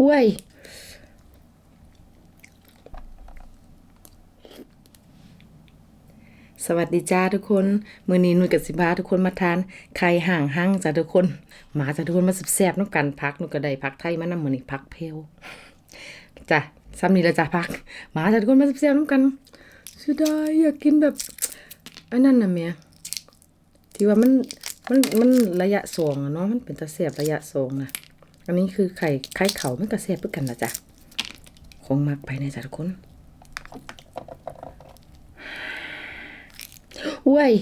อุ้ยสวัสดีจ้าทุกคนมือนี้นุ่ยกับสิบาทุกคนมาทานไข่ห่างหั่งจ้าทุกคนหมาจ้าทุกคนมาสุบแซ่บน้ำกันพักหนุ่ยก็ไดพักไทยมานำมือนี้พักเพลจ้ะซ้ำนี้ละจ้าพักหมาจ้าทุกคนมาสุบแซ่บน้ำกันเสียดายอยากกินแบบอันนั้นน่ะเมียที่ว่ามันมันมันระยะสองเนาะมันเป็นตะแซ่บระยะสองนะ อันนี้คือไข่ไข่เขาไม่กระเสียบเพื่อกันนะจ๊ะคงมักไปในจ้ะทุกคนเว้ย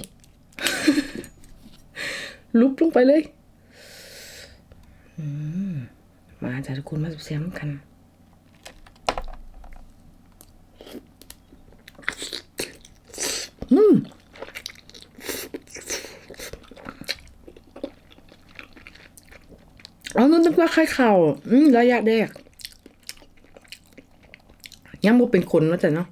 ลุกลงไปเลยมมาจ้ะทุกคนมาเสียมกัน อืม เอานั่นนึกว่าไข่เข่าอืมระยะแรกยังบ่เป็นคนเนาะจ้ะเนาะ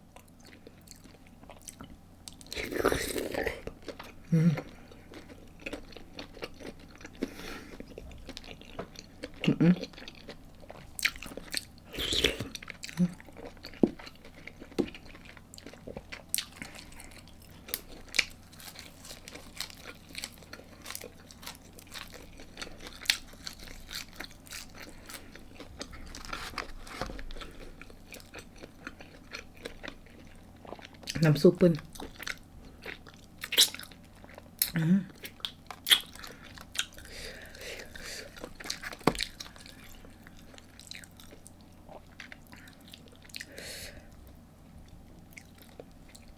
น้ำซุปเปิ้น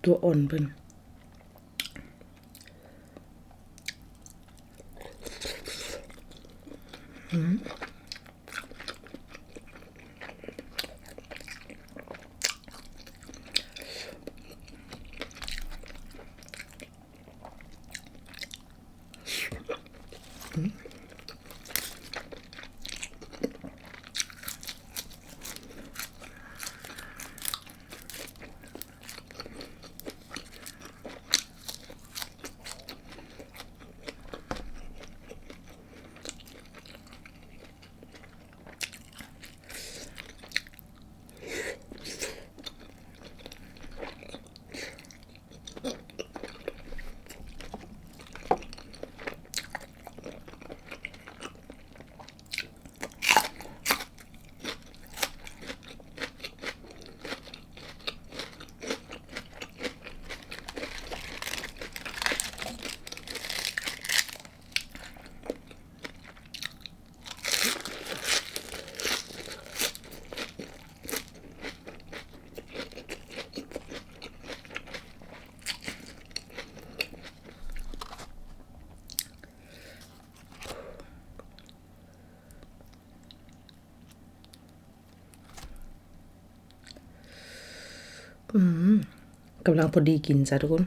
ตัวอ่อนเปิ้น กำลังพอดีกินจ้ะทุกคน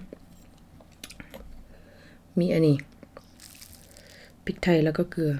มีอันนี้พริกไทยแล้วก็เกลือ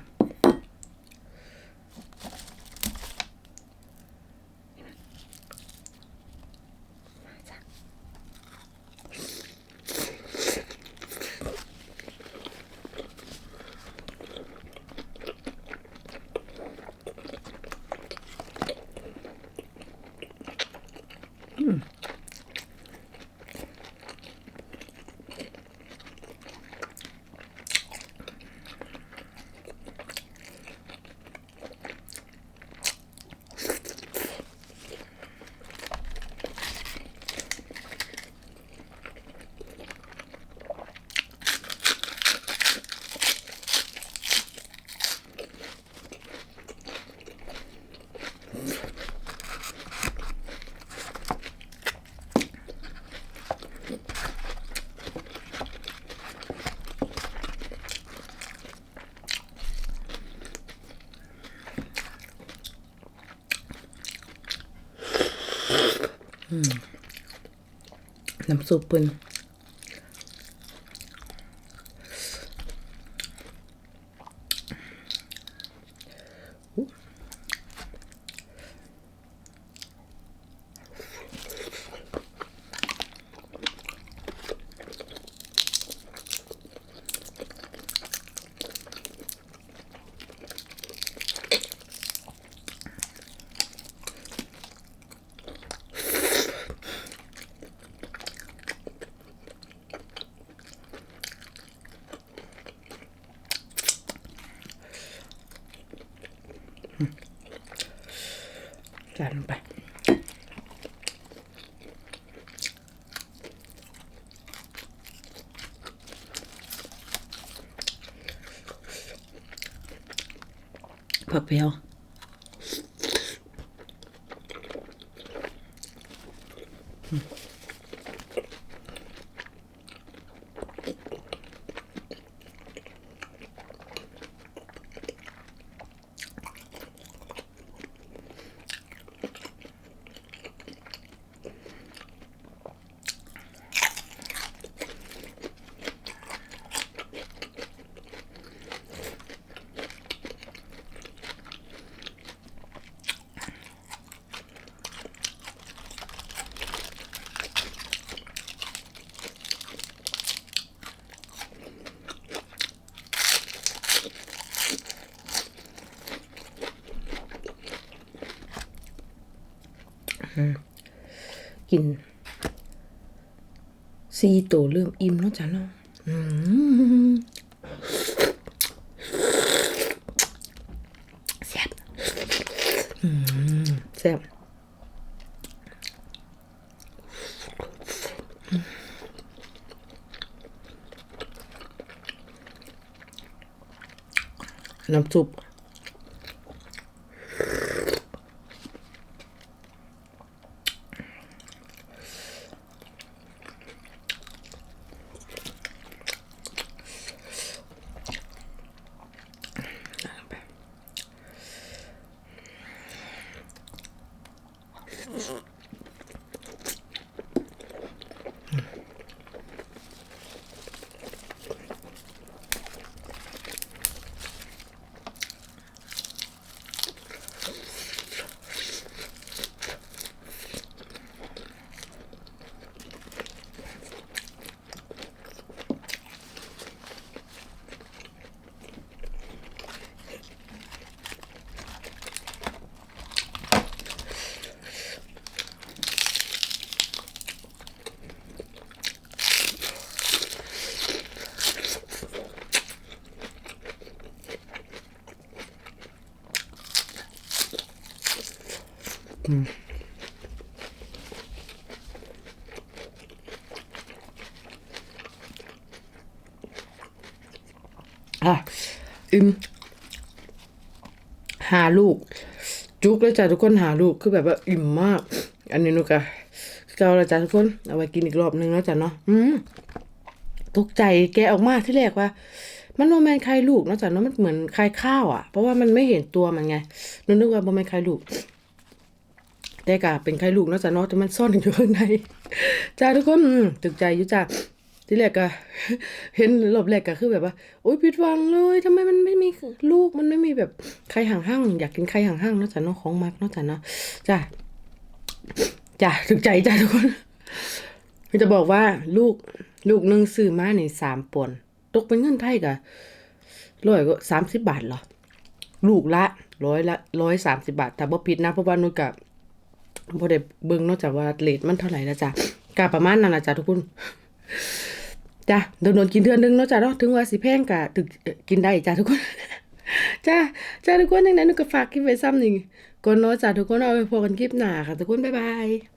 น้ำซุปเปิ้น จานลงไปผักเพียว กินซีโตเริ่มอิ่มแล้วจ้ะเนาะแซ่บแซ่บน้ำซุป อะอิมหาลูก จุกเลยจ้ะทุกคนหาลูกคือแบบว่าอิ่มมาก อันนี้นุกะเกาละจ้ะทุกคนเอาไว้กินอีกรอบนึงแล้วจ้ะเนาะอืมตกใจแกออกมาที่แรกว่า มันโมแมนไข่ลูกเนาะจ้ะเนาะมันเหมือนไข่ข้าวอะ เพราะว่ามันไม่เห็นตัวมันไงนึกนึกว่าโมแมนไข่ลูก แต่กะเป็นไข่ลูกเนาะจ้ะเนาะแต่มันซ่อนอยู่ข้างในจ้าทุกคนอืมตึกใจอยู่จ้าที่แรกก็เห็นรอบแรกก็คือแบบว่าโอ๊ยผิดหวังเลยทำไมมันไม่มีลูกมันไม่มีแบบไข่ห่างห้างอยากกินไข่ห่างห้างเนาะจ้ะเนาะของมักเนาะจ้ะเนาะจ้าจ้าถึกใจจ้าทุกคนจะบอกว่าลูกลูกหนึงซื้อมาในสามปอนด์ตกเป็นเงินไทยกะร้อยก็สามสิบบาทเหรอลูกละร้อยละร้อยสามสิบาทแต่บ่ผิดนะเพราะว่านุ้ยกับ บ่ได้เบิ่งนอกจากว่าเลทมันเท่าไหร่นะจ๊ะกะประมาณนั้นล่ะจ้ะทุกคนจ้ะโดนโดนกินเทือนึงเนาะจ้ะเนาะถึงว่าสิแพงกะถึกกินได้จ้ะทุกคนจ้าจ้าทุกคนยังไงนุกก็ฝากคลิปไว้ซ้ำหนึ่งก่อนเนาะจ้ะทุกคนเอาไปพอกันคลิปหน้าค่ะ ทุกคนบ๊ายบาย